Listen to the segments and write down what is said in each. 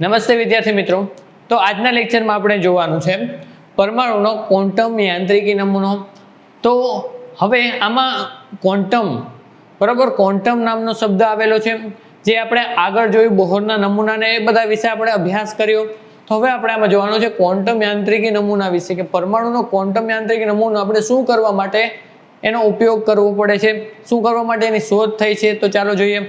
નમસ્તે વિદ્યાર્થી મિત્રો. તો આજના લેક્ચરમાં આપણે જોવાનું છે પરમાણુનો ક્વોન્ટમ યાંત્રિકી નમૂનો. તો હવે આમાં ક્વોન્ટમ, બરાબર? ક્વોન્ટમ નામનો શબ્દ આવેલો છે, જે આપણે આગળ જોયું બોહરના નમૂનાને એ બધા વિશે આપણે અભ્યાસ કર્યો. તો હવે આપણે આમાં જોવાનું છે ક્વોન્ટમ યાંત્રિકી નમૂના વિશે, કે પરમાણુનો ક્વોન્ટમ યાંત્રિકી નમૂનો આપણે શું કરવા માટે એનો ઉપયોગ કરવો પડે છે, શું કરવા માટે એની શોધ થઈ છે? તો ચાલો જોઈએ.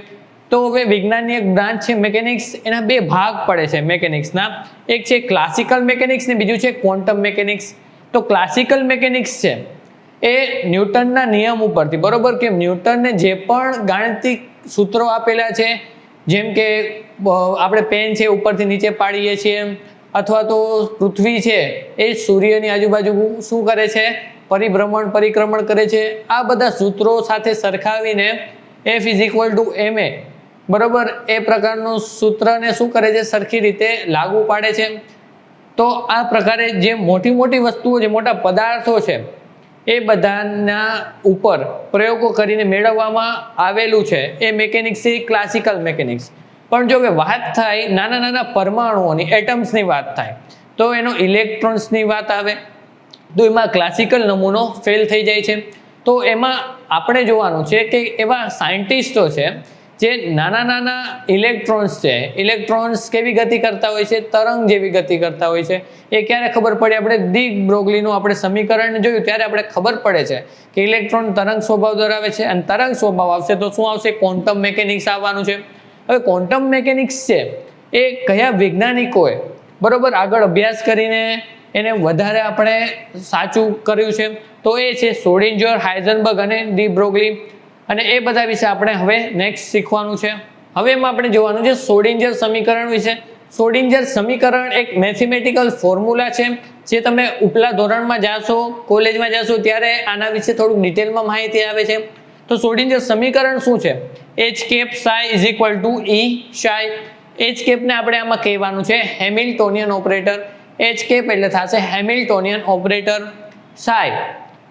તો હવે વિજ્ઞાનની એક બ્રાન્ચ છે મેકેનિક્સ એના બે ભાગ પડે છે મેકેનિક્સના એક છે ક્લાસિકલ મેકેનિક્સ ને બીજું છે ક્વોન્ટમ મેકેનિક્સ તો ક્લાસિકલ મેકેનિક્સ છે, એ ન્યૂટનના નિયમ ઉપરથી, બરોબર, કે ન્યૂટનને જે પણ ગાણિતિક સૂત્રો આપેલા છે, જેમ કે આપણે પેન છે ઉપરથી નીચે પાડીએ છીએ, અથવા તો પૃથ્વી છે, એ સૂર્યની આજુબાજુ શું કરે છે? પરિભ્રમણ, પરિક્રમણ કરે છે. આ બધા સૂત્રો સાથે સરખાવીને F is equal to M A બરોબર, એ પ્રકારનું સૂત્રને શું કરે છે? સરખી રીતે લાગુ પાડે છે. તો આ પ્રકારે જે મોટી મોટી વસ્તુઓ, જે મોટા પદાર્થો છે, એ બધાના ઉપર પ્રયોગો કરીને મેળવવામાં આવેલું છે. એ મેકેનિક્સ ક્લાસિકલ મેકેનિક્સ પણ જો હવે વાત થાય નાના નાના પરમાણુઓની એટમ્સની વાત થાય, તો એનો ઇલેક્ટ્રોન્સની વાત આવે, તો એમાં ક્લાસિકલ નમૂનો ફેલ થઈ જાય છે. તો એમાં આપણે જોવાનું છે કે એવા સાયન્ટિસ્ટો છે જે નાના નાના ઇલેક્ટ્રોન્સ છે ઇલેક્ટ્રોન્સ કેવી ગતિ કરતા હોય છે? તરંગ જેવી ગતિ કરતા હોય છે. એ ક્યારે ખબર પડે? આપણે ડી બ્રોગલીનું આપણે સમીકરણ જોયું, ત્યારે આપણે ખબર પડે છે કે ઇલેક્ટ્રોન તરંગ સ્વભાવ ધરાવે છે અને તરંગ સ્વભાવ આવશે તો શું આવશે? ક્વોન્ટમ મેકેનિક્સ આવવાનું છે. હવે ક્વોન્ટમ મેકેનિક્સ છે, એ કયા વૈજ્ઞાનિકોએ બરોબર, આગળ અભ્યાસ કરીને એને વધારે આપણે સાચું કર્યું છે. તો એ છે સોડિન્જર હાઇઝનબર્ગ અને ડી બ્રોગલી. અને એ બધા વિશે આપણે હવે નેક્સ્ટ શીખવાનું છે. હવે એમાં આપણે જોવાનું છે સોડિન્જર સમીકરણ વિશે. સોડિન્જર સમીકરણ એક મેથેમેટિકલ ફોર્મ્યુલા છે, જે તમે ઉપલા ધોરણમાં જાશો, કોલેજમાં જાશો, ત્યારે આના વિશે થોડુંક ડિટેલમાં માહિતી આવે છે. તો સોડિંજર સમીકરણ શું છે? H cap psi is equal to E psi H કેપને આપણે આમાં કહેવાનું છે હેમિલ્ટોનિયન ઓપરેટર એચ કેપ એટલે થશે હેમિલ્ટોનિયન ઓપરેટર સાય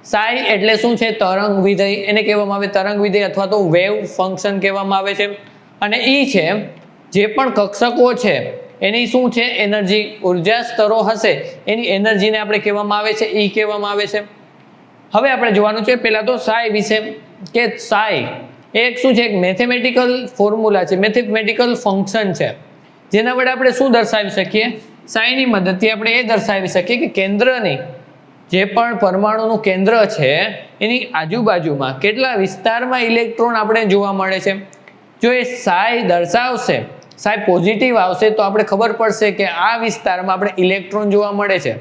સાઈ એટલે શું છે? તરંગ વિધેય. એને કહેવામાં આવે તરંગ વિધેય અથવા તો વેવ ફંક્શન કહેવામાં આવે છે. અને ઈ છે, જે પણ કક્ષકો છે, એની શું છે? એનર્જી. ઊર્જા સ્તરો હશે. એની એનર્જીને આપણે કહેવામાં આવે છે, ઈ કહેવામાં આવે છે. હવે આપણે જોવાનું છે પહેલાં તો સાઈ વિશે કે સાઈ એ એક શું છે? એક મેથેમેટિકલ ફોર્મ્યુલા છે. મેથેમેટિકલ ફંક્શન છે. જેના વડે આપણે શું દર્શાવી શકીએ? સાઈની મદદથી આપણે એ દર્શાવી શકીએ કે કેન્દ્રની જે પણ પરમાણુનું કેન્દ્ર છે, એની આજુબાજુમાં કેટલા વિસ્તારમાં ઇલેક્ટ્રોન આપણે જોવા મળે છે? જો એ સાય દર્શાવશે સાય પોઝિટિવ આવશે, તો આપણે ખબર પડશે કે આ વિસ્તારમાં આપણે ઇલેક્ટ્રોન જોવા મળે છે.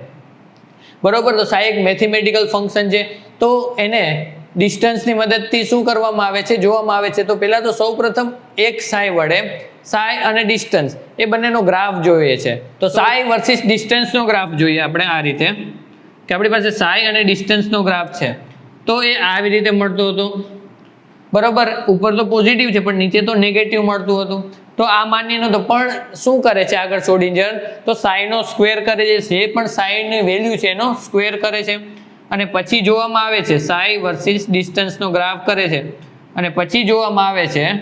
બરોબર? તો સાય એક મેથેમેટિકલ ફંક્શન છે. તો એને ડિસ્ટન્સની મદદથી શું કરવામાં આવે છે? જોવામાં આવે છે. તો પહેલાં તો સૌપ્રથમ એક સાય વડે સાય અને ડિસ્ટન્સ એ બંનેનો ગ્રાફ જોઈએ છે. તો સાય વર્સિસ ડિસ્ટન્સનો ગ્રાફ જોઈએ આપણે આ રીતે. કે આપણી પાસે સાઈ અને ડિસ્ટન્સનો ગ્રાફ છે. તો એ આવી રીતે મળતું હતું. બરાબર? ઉપર તો પોઝિટિવ છે, પણ નીચે તો નેગેટિવ મળતું હતું. તો આ માન્ય તો પણ શું કરે છે આગળ સોડિન્જર તો સાઈનો સ્ક્વેર કરે છે, જે પણ સાઈની વેલ્યુ છે એનો સ્ક્વેર કરે છે. અને પછી જોવામાં આવે છે સાઈ વર્સિસ ડિસ્ટન્સનો ગ્રાફ કરે છે. અને પછી જોવામાં આવે છે,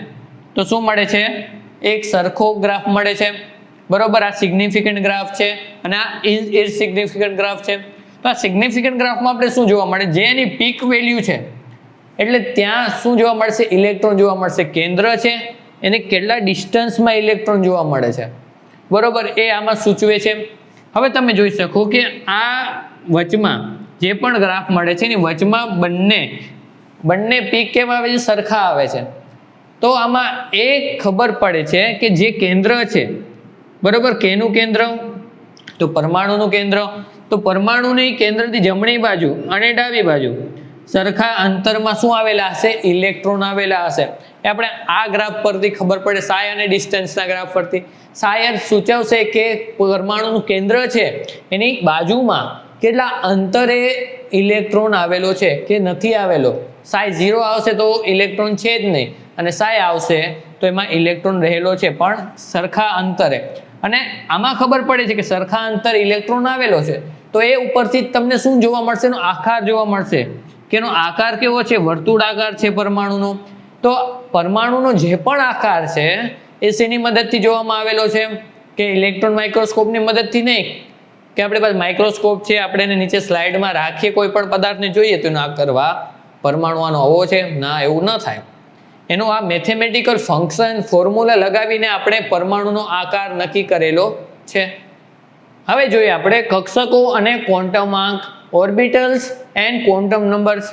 તો શું મળે છે? એક સરખો ગ્રાફ મળે છે. બરોબર? આ સિગ્નિફિકન્ટ ગ્રાફ છે અને આ ઇઝ ઇનસિગ્નિફિકન્ટ ગ્રાફ છે. તો આ સિગ્નિફિકન્ટ ગ્રાફમાં આપણે શું જોવા મળે? જે એની પીક વેલ્યુ છે. એટલે ત્યાં શું જોવા મળશે? ઇલેક્ટ્રોન જોવા મળશે. કેન્દ્ર છે. એને કેટલા ડિસ્ટન્સમાં ઇલેક્ટ્રોન જોવા મળે છે? બરોબર? એ આમાં સૂચવે છે. હવે તમે જોઈ શકો કે આ વચમાં જે પણ ગ્રાફ મળે છે, એની વચમાં બંને બંને પીક કેમ આવે છે? સરખા આવે છે. તો આમાં એ ખબર પડે છે કે જે કેન્દ્ર છે, બરોબર? કેનું કેન્દ્ર? તો પરમાણુનું કેન્દ્ર, તો પરમાણુની કેન્દ્રથી જમણી બાજુ અને ડાબી બાજુ સરખા અંતરમાં શું આવેલા હશે? ઇલેક્ટ્રોન આવેલા હશે. એ આપણે આ ગ્રાફ પરથી ખબર પડે સાય અને ડિસ્ટન્સના ગ્રાફ પરથી. સાય સૂચવશે કે પરમાણુનું કેન્દ્ર છે. એની બાજુમાં કેટલા અંતરે ઇલેક્ટ્રોન આવેલો છે કે નથી આવેલો? સાય ઝીરો આવશે તો ઇલેક્ટ્રોન છે જ નહીં. અને સાય આવશે તો એમાં ઇલેક્ટ્રોન રહેલો છે, પણ સરખા અંતરે. અને આમાં ખબર પડે છે કે સરખા અંતર ઇલેક્ટ્રોન આવેલો છે. તો એ ઉપરથી તમને શું જોવા મળશે? એનો આકાર જોવા મળશે. કે એનો આકાર કેવો છે? વર્તુળાકાર છે પરમાણુનો. તો પરમાણુનો જે પણ આકાર છે, એ શેની મદદથી જોવામાં આવેલો છે? કે ઇલેક્ટ્રોન માઇક્રોસ્કોપની મદદથી નહીં. કે આપણે પાસે માઇક્રોસ્કોપ છે, આપણે એને નીચે સ્લાઇડમાં રાખીએ કોઈ પણ પદાર્થને જોઈએ તો ના કરવા પરમાણુ આનો આવો છે. ના, એવું ન થાય. એનો આ મેથેમેટિકલ ફંક્શન ફોર્મ્યુલા લગાવીને આપણે પરમાણુનો આકાર નક્કી કરેલો છે. હવે જોઈએ આપણે કક્ષકો અને ક્વોન્ટમાંક ઓર્બિટલ્સ એન્ડ ક્વોન્ટમ નંબર્સ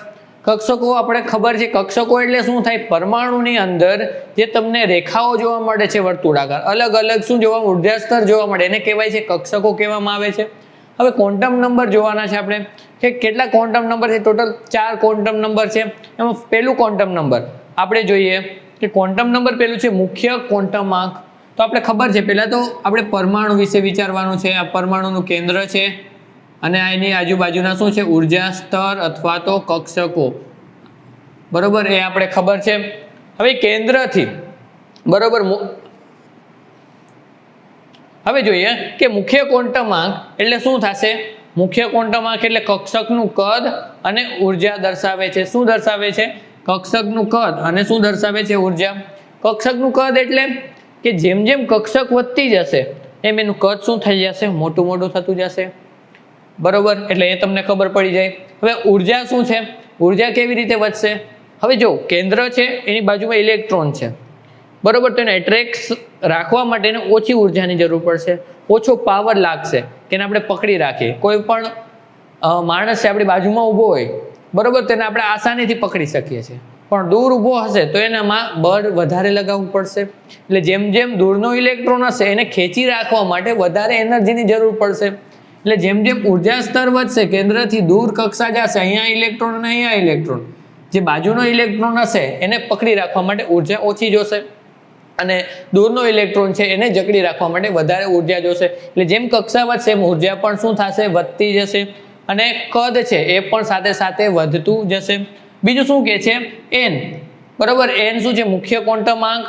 કક્ષકો આપણે ખબર છે, કક્ષકો એટલે શું થાય? પરમાણુની અંદર જે તમને રેખાઓ જોવા મળે છે, વર્તુળાકાર. અલગ અલગ શું જોવા ઊર્જા સ્તર જોવા મળે. એને કહેવાય છે, કક્ષકો કહેવામાં આવે છે. હવે ક્વોન્ટમ નંબર જોવાના છે આપણે. કે કેટલા ક્વોન્ટમ નંબર છે? ટોટલ ચાર ક્વોન્ટમ નંબર છે. એમાં પહેલું ક્વોન્ટમ નંબર આપણે જોઈએ કે ક્વોન્ટમ નંબર પહેલું છે મુખ્ય ક્વોન્ટમાંક તો આપણે ખબર છે, પહેલાં તો આપણે પરમાણુ વિશે વિચારવાનું છે. આ પરમાણુનું કેન્દ્ર છે અને આ એની આજુબાજુના શું છે? ઊર્જા સ્તર અથવા તો કક્ષકો. બરોબર? એ આપણે ખબર છે. હવે કેન્દ્રથી, બરોબર? હવે જોઈએ કે મુખ્ય ક્વોન્ટમાંક એટલે શું થશે? મુખ્ય ક્વોન્ટમાંક એટલે કક્ષકનું કદ અને ઊર્જા દર્શાવે છે. શું દર્શાવે છે? કક્ષકનું કદ અને શું દર્શાવે છે ઊર્જા? કક્ષકનું કદ એટલે કે જેમ જેમ કક્ષક વધતી જશે, એમ એનું કદ શું થઈ જશે? મોટું મોટું થતું જશે. બરોબર? એટલે એ તમને ખબર પડી જાય. હવે ઊર્જા શું છે? ઊર્જા કેવી રીતે વધશે? હવે જો, કેન્દ્ર છે, એની બાજુમાં ઇલેક્ટ્રોન છે. બરોબર? તો એને એટ્રેક્સ રાખવા માટે એને ઓછી ઉર્જાની જરૂર પડશે. ઓછો પાવર લાગશે, કે એને આપણે પકડી રાખીએ. કોઈ પણ માણસ છે, આપણી બાજુમાં ઊભો હોય બરોબર તેને આપણે આસાનીથી પકડી શકીએ છીએ. પણ દૂર ઊભો હશે તો એનામાં બળ વધારે લગાવવું પડશે. એટલે જેમ જેમ દૂરનો ઇલેક્ટ્રોન હશે, એને ખેંચી રાખવા માટે વધારે એનર્જીની જરૂર પડશે. એટલે જેમ જેમ ઊર્જા સ્તર વધશે, કેન્દ્રથી દૂર કક્ષા જશે, અહીંયા ઇલેક્ટ્રોન અને અહીંયા ઇલેક્ટ્રોન. જે બાજુનો ઇલેક્ટ્રોન હશે, એને પકડી રાખવા માટે ઊર્જા ઓછી જોશે. અને દૂરનો ઇલેક્ટ્રોન છે, એને જકડી રાખવા માટે વધારે ઊર્જા જોશે. એટલે જેમ કક્ષા વધશે, એમ ઊર્જા પણ શું થશે? વધતી જશે. અને કદ છે એ પણ સાથે સાથે વધતું જશે. બીજું શું કહે છે? એન બરાબર? એન શું છે? મુખ્ય ક્વોન્ટમાંક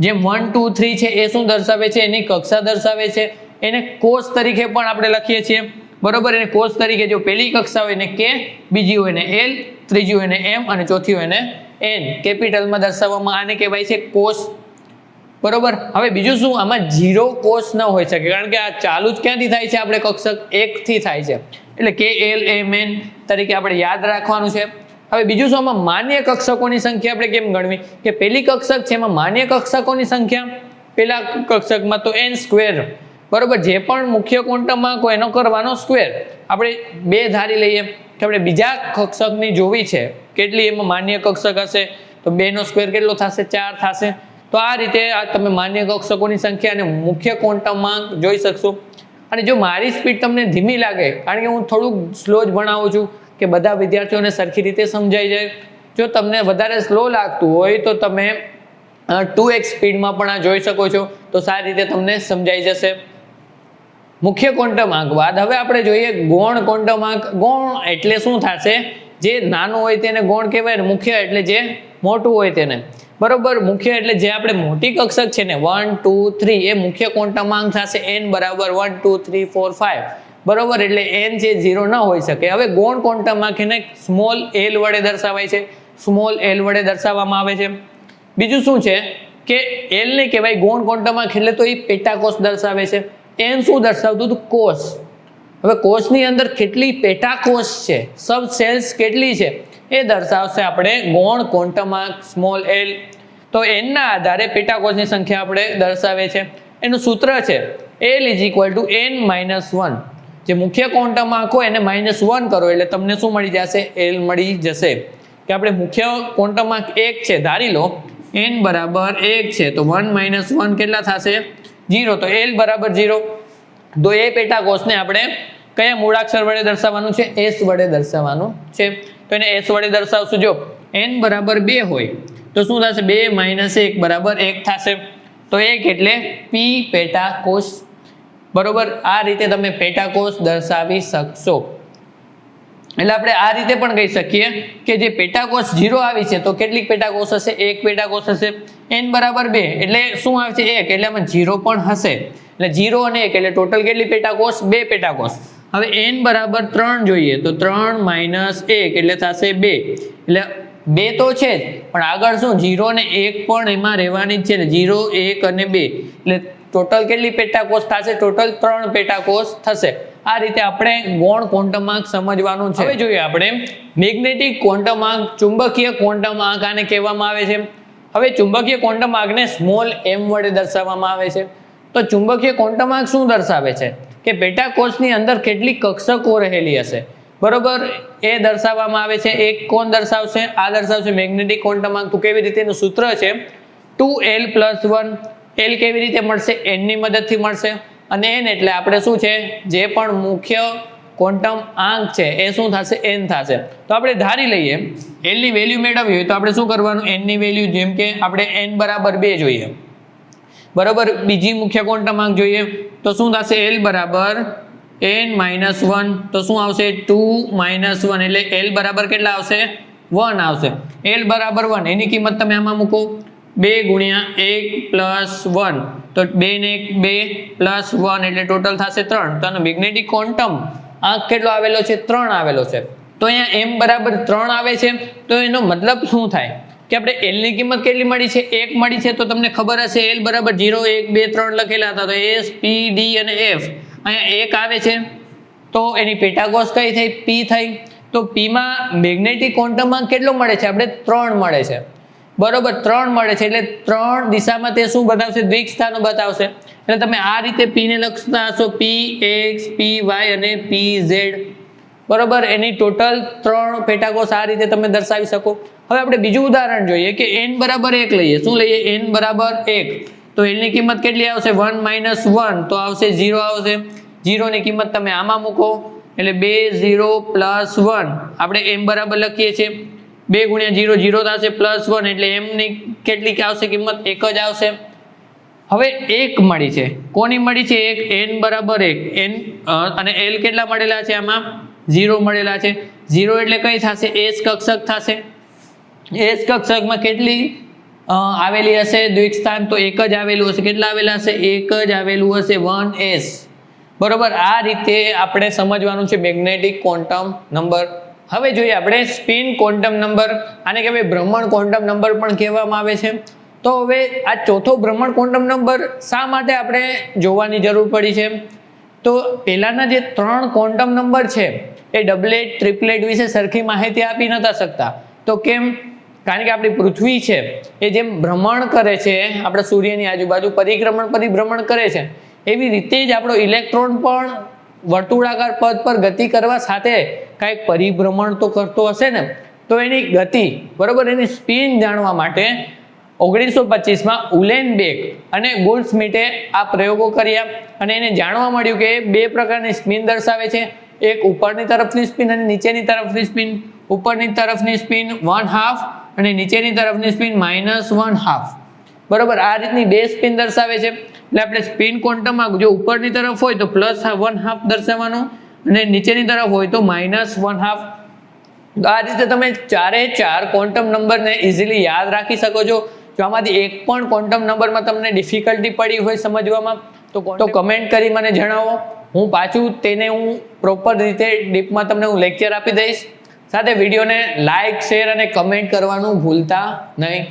જે વન ટુ થ્રી છે એ શું દર્શાવે છે? એની કક્ષા દર્શાવે છે. એને કોષ તરીકે પણ આપણે લખીએ છીએ. બરોબર? એને કોષ તરીકે જો પહેલી કક્ષા હોય એને કે, બીજી હોય ને એલ ત્રીજી હોય ને એમ અને ચોથી હોય ને એન કેપિટલમાં દર્શાવવામાં આને કહેવાય છે કોષ બરોબર? હવે બીજું શું? આમાં જીરો કોષ ન હોઈ શકે. કારણ કે આ ચાલુ જ ક્યાંથી થાય છે? આપણે કક્ષક એકથી થાય છે. એટલે કે એલ, એમ, એન તરીકે આપણે યાદ રાખવાનું છે. હવે બીજું શું, આમાં માન્ય કક્ષકોની સંખ્યા આપણે કેમ ગણવી? કે પહેલી કક્ષક છે એમાં માન્ય કક્ષકોની સંખ્યા? પહેલા કક્ષકમાં તો એન સ્ક્વેર બરોબર, જે પણ મુખ્ય ક્વોન્ટમમાં કોઈ એનો કરવાનો સ્ક્વેર આપણે બે ધારી લઈએ. કે આપણે બીજા કક્ષકની જોવી છે, કેટલી એમાં માન્ય કક્ષક હશે? તો બેનો સ્ક્વેર કેટલો થશે? ચાર થશે. તો આ રીતે આ તમે માન્ય કક્ષકોની સંખ્યા અને મુખ્ય ક્વોન્ટમમાં જોઈ શકશો. અને જો મારી સ્પીડ તમને ધીમી લાગે, કારણ કે હું થોડુંક સ્લો જ ભણાવું છું, કે બધા વિદ્યાર્થીઓને સરખી રીતે સમજાઈ જાય, જો તમને વધારે સ્લો લાગતું હોય તો તમે ટુ એક્સ સ્પીડમાં પણ આ જોઈ શકો છો, તો સારી રીતે તમને સમજાઈ જશે. મુખ્ય ક્વોન્ટમાંક બાદ હવે આપણે જોઈએ ગૌણ ક્વોન્ટમાંક ગૌણ એટલે શું થશે? જે નાનું હોય તેને ગૌણ કહેવાય ને મુખ્ય એટલે જે મોટું હોય તેને. બરોબર? મુખ્ય એટલે જે આપણે મોટી કક્ષક છે ને વન ટુ થ્રી એ મુખ્ય ક્વોન્ટમાંક થશે એન બરાબર one two three four five બરોબર? એટલે એન છે ઝીરો ન હોઈ શકે. હવે ગૌણ ક્વોન્ટમાંક એને સ્મોલ એલ વડે દર્શાવાય છે. સ્મોલ એલ વડે દર્શાવવામાં આવે છે. બીજું શું છે? કે એલ ને કહેવાય ગૌણ ક્વોન્ટમાંક એટલે તો એ પેટાકોષ દર્શાવે છે. એન શું દર્શાવતું હતું? કોષ. હવે કોષની અંદર કેટલી પેટાકોષ છે? સબ સેલ્સ કેટલી છે? એ દર્શાવશે આપણે ગૌણ ક્વોન્ટમાંક સ્મોલ એલ. તો એનના આધારે પેટાકોષની સંખ્યા આપણે દર્શાવે છે. એનું સૂત્ર છે, L is equal to N minus one. જે મુખ્ય ક્વોન્ટમાંક હોય એને માઇનસ વન કરો એટલે તમને શું મળી જશે? એલ મળી જશે. કે આપણે મુખ્ય ક્વોન્ટમાંક એક છે, ધારી લો. એન બરાબર એક છે, તો વન માઇનસ વન કેટલા થશે? જીરો તો એલ બરાબર જીરો તો એ પેટાકોષને આપણે કયા મૂળાક્ષર વડે દર્શાવવાનું છે? એસ વડે દર્શાવવાનું છે. તો એને એસ વડે દર્શાવશું. જો એન બરાબર બે હોય, તો શું થશે? બે માઇનસ એક બરાબર એક થશે. તો એક એટલે પી પેટાકોષ. બરોબર? આ રીતે તમે પેટાકોષ દર્શાવી શકશો. એટલે આપણે આ રીતે પણ કહી શકીએ કે જે પેટાકોષ જીરો આવી છે, તો કેટલીક પેટાકોષ હશે? એક પેટાકોષ હશે. એન બરાબર બે એટલે શું આવે છે એક. એટલે આમાં જીરો પણ હશે. એટલે જીરો અને એક એટલે ટોટલ કેટલી પેટાકોષ? બે પેટાકોષ. હવે એન બરાબર ત્રણ જોઈએ તો ત્રણ માઇનસ એક એટલે થશે બે. એટલે બે તો છે જ, પણ આગળ શું જીરો ને એક પણ એમાં રહેવાની જ છે ને જીરો એક અને બે. એટલે ટોટલ કેટલી પેટાકોષ થશે? ટોટલ ત્રણ પેટાકોષ થશે. આ રીતે આપણે ગૌણ ક્વોન્ટમ આંક સમજવાનું છે. હવે જોઈએ આપણે મેગ્નેટિક ક્વોન્ટમ આંક ચુંબકીય ક્વોન્ટમ આંક આને કહેવામાં આવે છે. હવે ચુંબકીય ક્વોન્ટમ આંકને સ્મોલ એમ વડે દર્શાવવામાં આવે છે. તો ચુંબકીય ક્વોન્ટમ આંક શું દર્શાવે છે? કે પેટાકોષની અંદર કેટલી કક્ષકો રહેલી હશે. બરોબર? એ દર્શાવવામાં આવે છે. એક કોણ દર્શાવશે? આ દર્શાવશે મેગ્નેટિક ક્વોન્ટમ આંક તો કેવી રીતે એનું સૂત્ર છે? Two L plus one. L કેવી રીતે મળશે? એનની મદદથી મળશે. અને એન એટલે આપણે શું છે? જે પણ મુખ્ય ક્વોન્ટમ આંક છે, એ શું થશે? એન થશે. તો આપણે ધારી લઈએ. એલની વેલ્યુ મેળવવી હોય તો આપણે શું કરવાનું? એનની વેલ્યુ જેમ કે આપણે એન બરાબર બે જોઈએ. બરાબર? બીજી મુખ્ય ક્વોન્ટમ આંક જોઈએ? તો શું થશે? એલ બરાબર એન માઇનસ વન તો શું આવશે? ટુ માઇનસ વન એટલે એલ બરાબર કેટલા આવશે? વન આવશે. એલ બરાબર વન એની કિંમત તમે આમાં મૂકો. બે ગુણ્યા એક પ્લસ વન તો બે ને એક, બે પ્લસ વન એટલે ટોટલ થશે ત્રણ. તો આનો મેગ્નેટિક ક્વોન્ટમ આંક કેટલો આવેલો છે? ત્રણ આવેલો છે. તો અહીંયા એમ બરાબર ત્રણ આવે છે. તો એનો મતલબ શું થાય? કે આપણે એલની કિંમત કેટલી મળી છે? એક મળી છે તો તમને ખબર હશે એલ બરાબર જીરો એક, બે, ત્રણ લખેલા હતા. તો એસ પી ડી અને એફ અહીંયા એક આવે છે. તો એની પેટાગોસ કઈ થઈ? પી થઈ. તો પીમાં મેગ્નેટિક ક્વોન્ટમમાં કેટલો મળે છે? આપણે ત્રણ મળે છે. બરોબર, ત્રણ મળે છે. એટલે ત્રણ દિશામાં તે શું બતાવશે? દ્વિક સ્થાનો બતાવશે. એટલે તમે આ રીતે પીને લખતા હશો. પી એક્સ પી વાય અને પી ઝેડ બરોબર? એની ટોટલ ત્રણ પેટાકોષ આ રીતે તમે દર્શાવી શકો. હવે આપણે બીજું ઉદાહરણ જોઈએ કે એન બરાબર એક લઈએ. શું લઈએ? એન બરાબર એક. તો એની કિંમત કેટલી આવશે? વન માઇનસ વન તો આવશે ઝીરો આવશે. ઝીરોની કિંમત તમે આમાં મૂકો. એટલે બે ઝીરો પ્લસ વન આપણે એમ બરાબર લખીએ છીએ. બે ગુણ્યા ઝીરો ઝીરો થશે પ્લસ વન એટલે એમની કેટલી આવશે કિંમત? એક જ આવશે. હવે એક મળી છે. કોની મળી છે? એક? એન બરાબર એક. એન અને એલ કેટલા મળેલા છે આમાં? ઝીરો મળેલા છે. ઝીરો એટલે કઈ થશે? એસ કક્ષક થશે. એસ કક્ષકમાં કેટલી આવેલી હશે? દ્વિક સ્થાન તો એક જ આવેલું હશે. કેટલા આવેલા હશે? એક જ આવેલું હશે. One S. બરોબર? આ રીતે આપણે સમજવાનું છે મેગ્નેટિક ક્વોન્ટમ નંબર. હવે જોઈએ આપણે સ્પિન ક્વોન્ટમ નંબર આને કહેવાય ભ્રમણ ક્વોન્ટમ નંબર પણ કહેવામાં આવે છે. તો હવે આ ચોથો ભ્રમણ ક્વોન્ટમ નંબર શા માટે આપણે જોવાની જરૂર પડી છે? તો પહેલાંના જે ત્રણ ક્વોન્ટમ નંબર છે એ ડબલેટ ટ્રિપલેટ વિશે સરખી માહિતી આપી નતા શકતા. તો કેમ? કારણ કે આપણી પૃથ્વી છે, એ જેમ ભ્રમણ કરે છે, આપણે સૂર્યની આજુબાજુ પરિક્રમણ, પરિભ્રમણ કરે છે, એવી રીતે જ આપણો ઇલેક્ટ્રોન પણ વર્તુળાકાર પદ પર ગતિ કરવા સાથે કાંઈક પરિભ્રમણ તો કરતો હશે ને, તો એની ગતિ, બરાબર, એની સ્પિન જાણવા માટે ઓગણીસો પચીસમાં ઉલેનબેક અને ગોલ્ડસ્મિટે આ પ્રયોગો કર્યા. અને એને જાણવા મળ્યું કે બે પ્રકારની સ્પિન દર્શાવે છે. એક ઉપરની તરફની સ્પિન અને નીચેની તરફની સ્પિન ઉપરની તરફની સ્પિન વન હાફ અને નીચેની તરફની સ્પિન માઇનસ વન હાફ બરાબર? આ રીતની બે સ્પિન દર્શાવે છે. એટલે આપણે સ્પિન ક્વોન્ટમમાં જો ઉપરની તરફ હોય તો પ્લસ વન હાફ દર્શાવવાનું અને નીચેની તરફ હોય તો માઇનસ વન હાફ તો આ રીતે તમે ચારે ચાર ક્વોન્ટમ નંબરને ઇઝીલી યાદ રાખી શકો છો. જો આમાંથી એક પણ ક્વોન્ટમ નંબરમાં તમને ડિફિકલ્ટી પડી હોય સમજવામાં તો કમેન્ટ કરી. મને જણાવો. હું પાછું તેને હું પ્રોપર રીતે ડીપમાં તમને હું લેક્ચર આપી દઈશ. સાથે વિડીયોને લાઇક શેર અને કમેન્ટ કરવાનું ભૂલતા નહીં.